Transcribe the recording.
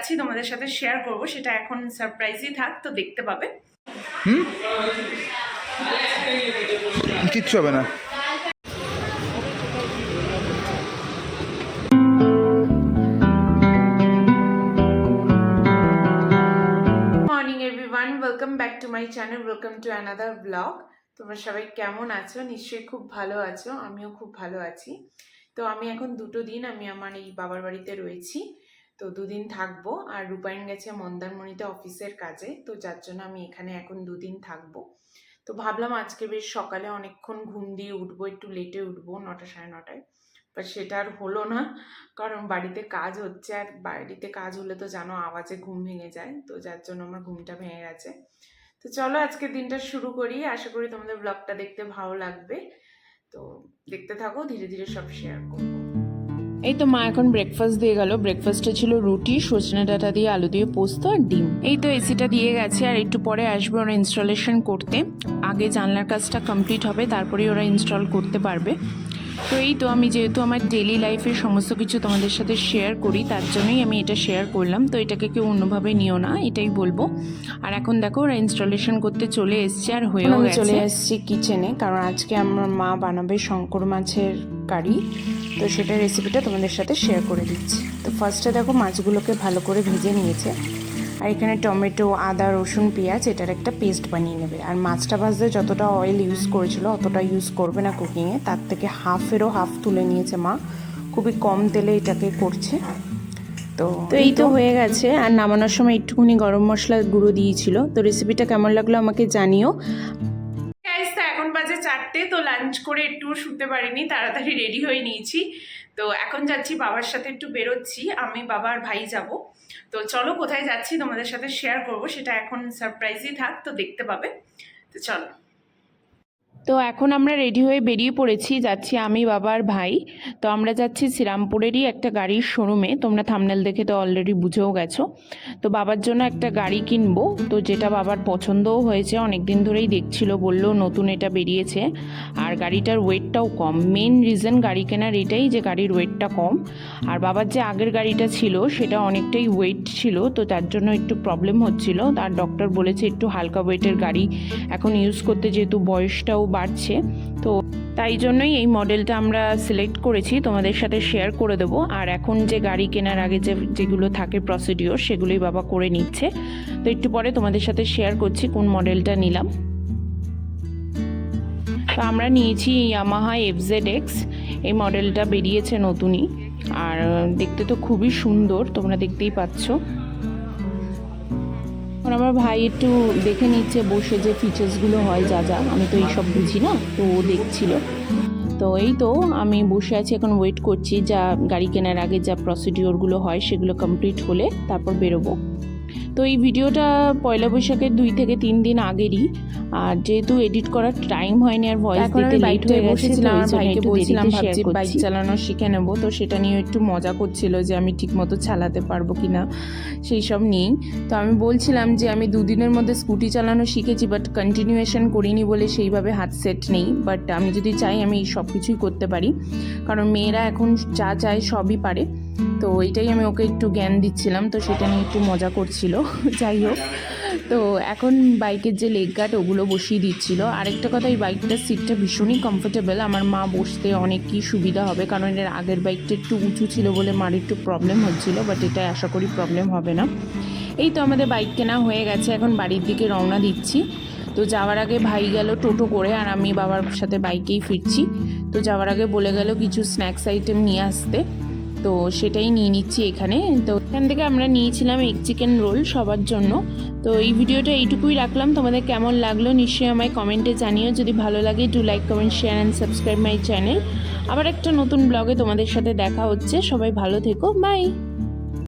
যাচ্ছি তোমাদের সাথে শেয়ার করব সেটা এখন সারপ্রাইজই থাক তো দেখতে পাবে। হুম? কিচ্ছু হবে না। Welcome back to my channel welcome to another blog তোমরা সবাই কেমন আছো? নিশ্চয়ই খুব ভালো আছো। আমিও খুব ভালো আছি। তো আমি এখন দুটো দিন আমি আমার এই বাবার বাড়িতে রয়েছি। তো দুদিন থাকব। আর রূপায়ণ গেছে মন্দারমণিতে অফিসের কাজে, তো যার জন্য আমি এখানে এখন দুদিন থাকব। তো ভাবলাম আজকে বেশ সকালে অনেকক্ষণ ঘুম দিয়ে উঠবো, একটু লেটে উঠবো নটা সাড়ে নটায়। বাট সেটা আর হলো না, কারণ বাড়িতে কাজ হচ্ছে আর বাড়িতে কাজ হলে তো জানো আওয়াজে ঘুম ভেঙে যায়, তো যার জন্য আমার ঘুমটা ভেঙে গেছে। তো চলো আজকে দিনটা শুরু করি, আশা করি তোমাদের ব্লগটা দেখতে ভালো লাগবে। তো দেখতে থাকো, ধীরে ধীরে সব শেয়ার করব। এই তো মা এখন ব্রেকফাস্ট দিয়ে গেল। ব্রেকফাস্টে ছিল রুটি, সজনে ডাটা দিয়ে আলু দিয়ে পোস্ত আর ডিম। এই তো এসিটা দিয়ে গেছে আর একটু পরে আসবে ওরা ইনস্টলেশন করতে। আগে জানলার কাজটা কমপ্লিট হবে তারপরে ওরা ইনস্টল করতে পারবে। তো এই তো আমি যেহেতু আমার ডেলি লাইফের সমস্ত কিছু তোমাদের সাথে শেয়ার করি তার জন্যই আমি এটা শেয়ার করলাম। তো এটাকে কেউ অন্যভাবে নিও না এটাই বলব। আর এখন দেখো ওরা ইনস্টলেশন করতে চলে এসছে আর হয়েও গেছে। চলে এসেছি কিচেনে কারণ আজকে আমার মা বানাবে শঙ্কর মাছের কারি। তো সেটার রেসিপিটা তোমাদের সাথে শেয়ার করে দিচ্ছি। তো ফার্স্টে দেখো মাছগুলোকে ভালো করে ভেজে নিয়েছে। আর এখানে টমেটো আদা রসুন পেঁয়াজ এটার একটা পেস্ট বানিয়ে নেবে। আর মাছটা ভাজতে যতটা অয়েল ইউজ করেছিল অতটা ইউজ করবে না কুকিংয়ে তার থেকে হাফেরও হাফ তুলে নিয়েছে মা। খুবই কম তেলে এটাকে করছে। তো তো এই তো হয়ে গেছে। আর নামানোর সময় একটুখানি গরম মশলা গুঁড়ো দিয়েছিল। তো রেসিপিটা কেমন লাগল আমাকে জানিও। গাইস তো এখন বাজে চারটে। তো লাঞ্চ করে একটু শুতে পারিনি। তাড়াতাড়ি রেডি হয়ে নিয়েছি। তো এখন যাচ্ছি বাবার সাথে একটু বেরোচ্ছি, আমি বাবার ভাই যাব। তো চলো কোথায় যাচ্ছি তোমাদের সাথে শেয়ার করব, সেটা এখন সারপ্রাইজই থাক, তো দেখতে পাবে। তো চলো। তো এখন আমরা রেডি হয়ে বেরিয়ে পড়েছি। যাচ্ছি আমি বাবার ভাই। তো আমরা যাচ্ছি শ্রীরামপুরেরই একটা গাড়ির শোরুমে তোমরা থামনেল দেখে তো অলরেডি বুঝেও গেছো। তো বাবার জন্য একটা গাড়ি কিনবো। তো যেটা বাবার পছন্দও হয়েছে অনেক দিন ধরেই দেখছিল, বলল নতুন এটা বেরিয়েছে। আর গাড়িটার ওয়েটটাও কম। মেন রিজন গাড়ি কেনার এটাই যে গাড়ির ওয়েটটা কম। আর বাবার যে আগের গাড়িটা ছিল, সেটা অনেকটাই ওয়েট ছিল। তো তার জন্য একটু প্রবলেম হচ্ছিল। তার ডক্টর বলেছে একটু হালকা ওয়েটের গাড়ি এখন ইউজ করতে যেহেতু বয়সটাও বাড়ছে। তো তাই জন্যই এই মডেলটা আমরা সিলেক্ট করেছি। তোমাদের সাথে শেয়ার করে দেবো। আর এখন যে গাড়ি কেনার আগে যে, যেগুলো থাকে প্রসিডিওর সেগুলোই বাবা করে নিচ্ছে। তো একটু পরে তোমাদের সাথে শেয়ার করছি কোন মডেলটা নিলাম। তো আমরা নিয়েছি ইয়ামাহা এফজেড এক্স এই মডেলটা বেরিয়েছে নতুনই। আর, দেখতে তো খুবই সুন্দর, তোমরা দেখতেই পাচ্ছ। এখন আমার ভাই একটু দেখে নিচ্ছে, বসে যে ফিচার্সগুলো হয় যা যা, আমি তো এইসব বুঝি না, তো ও দেখছিল। তো এই তো আমি বসে আছি, এখন ওয়েট করছি, যা গাড়ি কেনার আগে যা প্রসিডিওরগুলো হয় সেগুলো কমপ্লিট হলে তারপর বেরোবো। তো এই ভিডিওটা পয়লা বৈশাখের দুই থেকে তিন দিন আগেরই। আর যেহেতু এডিট করার টাইম হয়নি আর ভয়েস দিতে লেট হয়ে বসেছিলাম, আমার ভাইকে বলছিলাম ভাবছি বাইক চালানো শিখে নেব তো সেটা নিয়ে একটু মজা করছিল যে আমি ঠিকমতো চালাতে পারব কি না সেই সব নিয়েই। তো আমি বলছিলাম যে আমি দুদিনের মধ্যে স্কুটি চালানো শিখেছি বাট কন্টিনিউয়েশন করিনি বলে সেইভাবে হাত সেট নেই। বাট আমি যদি চাই আমি সব কিছুই করতে পারি। কারণ মেয়েরা এখন যা চায় সবই পারে। তো এইটাই আমি ওকে একটু জ্ঞান দিচ্ছিলাম, তো সেটা নিয়ে একটু মজা করছিল, যাই হোক। তো এখন বাইকের যে লেগ গার্ড ওগুলো বসিয়ে দিচ্ছিল। আরেকটা কথা, এই বাইকটার সিটটা ভীষণই কমফোর্টেবল আমার মা বসতে অনেক কি সুবিধা হবে, কারণ এর আগের বাইকটা একটু উঁচু ছিল বলে মার একটু প্রবলেম হচ্ছিল বাট এটা আশা করি প্রবলেম হবে না। এই তো আমাদের বাইক কেনা হয়ে গেছে, এখন বাড়ির দিকে রওনা দিচ্ছি। তো যাওয়ার আগে ভাই গেল টোটো করে, আর আমি বাবার সাথে বাইকেই ফিরছি। তো যাওয়ার আগে বলে গেল কিছু স্ন্যাক্স আইটেম নিয়ে আসতে। তো সেটাই নিয়ে নিচ্ছি এখানে। তো এখান থেকে আমরা নিয়েছিলাম এগ চিকেন রোল সবার জন্য। তো এই ভিডিওটা এইটুকুই রাখলাম। তোমাদের কেমন লাগল নিশ্চয়ই আমায় কমেন্টে জানিও। যদি ভালো লাগে to like comment share and subscribe my channel আবার একটা নতুন ব্লগে তোমাদের সাথে দেখা হচ্ছে। সবাই ভালো থেকো। বাই